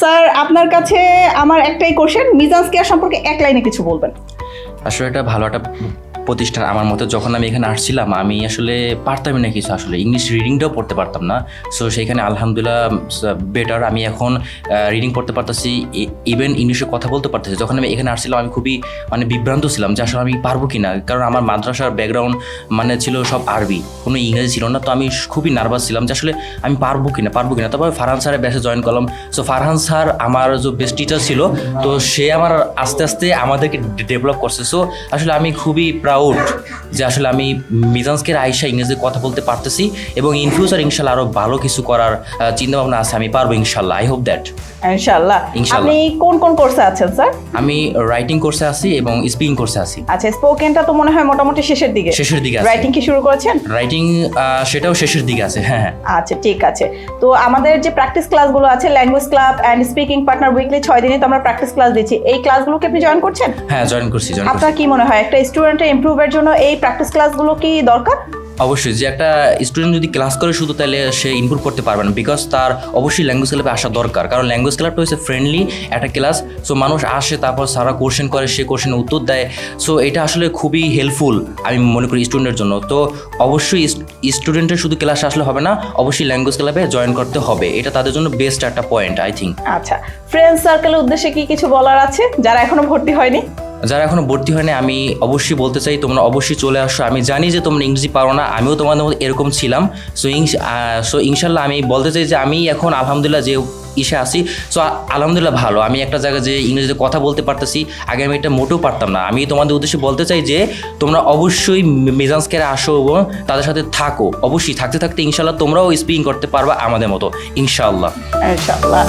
Sir, আপনার কাছে আমার একটাই কোশ্চেন মিজাজ কেয়ার সম্পর্কে এক লাইনে কিছু বলবেন। আসলে এটা ভালো একটা প্রতিষ্ঠান আমার মতে যখন আমি এখানে আসছিলাম, আমি আসলে পারতামই না কিছু আসলে। ইংলিশ রিডিংটাও পড়তে পারতাম না। সো সেইখানে আলহামদুলিল্লাহ বেটার আমি এখন রিডিং পড়তে পারতেছি। ইভেন ইংলিশে কথা বলতে পারতেছি। যখন আমি এখানে আসছিলাম, আমি খুবই মানে বিভ্রান্ত ছিলাম যে আসলে আমি পারব কি না কারণ আমার মাদ্রাসার ব্যাকগ্রাউন্ড মানে ছিল সব আরবি। কোনো ইংরেজি ছিল না। তো আমি খুবই নার্ভাস ছিলাম যে আসলে আমি পারব কি না পারব কি না তারপর ফারহান স্যারের ব্যাসে জয়েন করলাম। সো ফারহান স্যার আমার যে বেস্ট টিচার ছিল, তো সে আমার আস্তে আস্তে আমাদেরকে ডেভেলপ করছে। সো আসলে আমি খুবই প্রাউড যে আসলে আমি মিজান্সকে আয়সা ইংরেজিতে কথা বলতে পারতেছি এবং ইন ফিউচার ইনশাল্লাহ আরও ভালো কিছু করার চিন্তা ভাবনা আছে আমি পারব ইনশাল্লাহ আই হোপ দ্যাট ইনশাআল্লাহ। আপনি কোন কোন কোর্সে আছেন স্যার আমি রাইটিং কোর্সে আছি এবং স্পিকিং কোর্সে আছি। আচ্ছা স্পোকেনটা তো মনে হয় মোটামুটি শেষের দিকে। শেষের দিকে আছে। রাইটিং কি শুরু করেছেন? রাইটিং সেটাও শেষের দিকে আছে হ্যাঁ হ্যাঁ। আচ্ছা ঠিক আছে। তো আমাদের যে প্র্যাকটিস ক্লাসগুলো আছে language club and speaking partner weekly ছয় দিনে তো আমরা প্র্যাকটিস ক্লাস দিচ্ছি। এই ক্লাসগুলো কি আপনি জয়েন করছেন? হ্যাঁ জয়েন করছি জয়েন আপনার কি মনে হয় একটা স্টুডেন্টের ইমপ্রুভের জন্য এই প্র্যাকটিস ক্লাসগুলো কি দরকার? অবশ্যই যে একটা স্টুডেন্ট যদি ক্লাস করে শুধু তাহলে সে ইমপ্রুভ করতে পারবে না বিকজ তার অবশ্যই ল্যাঙ্গুয়েজ ক্লাবে আসা দরকার। কারণ ল্যাঙ্গুয়েজ ক্লাবটা হচ্ছে ফ্রেন্ডলি একটা ক্লাস সো মানুষ আসে তারপর সারা কোশ্চেন করে সে কোশ্চেনের উত্তর দেয়। সো এটা আসলে খুবই হেল্পফুল আমি মনে করি স্টুডেন্টের জন্য। তো অবশ্যই স্টুডেন্টের শুধু ক্লাসে আসলে হবে না অবশ্যই ল্যাঙ্গুয়েজ ক্লাবে জয়েন করতে হবে। এটা তাদের জন্য বেস্ট একটা পয়েন্ট আই থিঙ্ক আচ্ছা ফ্রেন্ড সার্কেলের উদ্দেশ্যে কি কিছু বলার আছে? যারা এখনও ভর্তি হয়নি? যারা এখনও ভর্তি হয়নি, আমি অবশ্যই বলতে চাই, তোমরা অবশ্যই চলে আসো। আমি জানি যে তোমরা ইংরেজি পারো না, আমিও তোমাদের মধ্যে এরকম ছিলাম। সো ইংস সো ইনশাল্লাহ আমি বলতে চাই যে আমি এখন আলহামদুলিল্লাহ যে ইসে আসি সো আলহামদুলিল্লাহ ভালো। আমি একটা জায়গায় যে ইংরেজিতে কথা বলতে পারতেছি, আগে আমি এটা মোটেও পারতাম না। আমি তোমাদের উদ্দেশ্যে বলতে চাই যে, তোমরা অবশ্যই মেজান্সকে আসো এবং তাদের সাথে থাকো। অবশ্যই থাকতে থাকতে ইনশাল্লাহ তোমরাও স্পিকিং করতে পারবা আমাদের মতো ইনশাআল্লাহ ইনশাআল্লাহ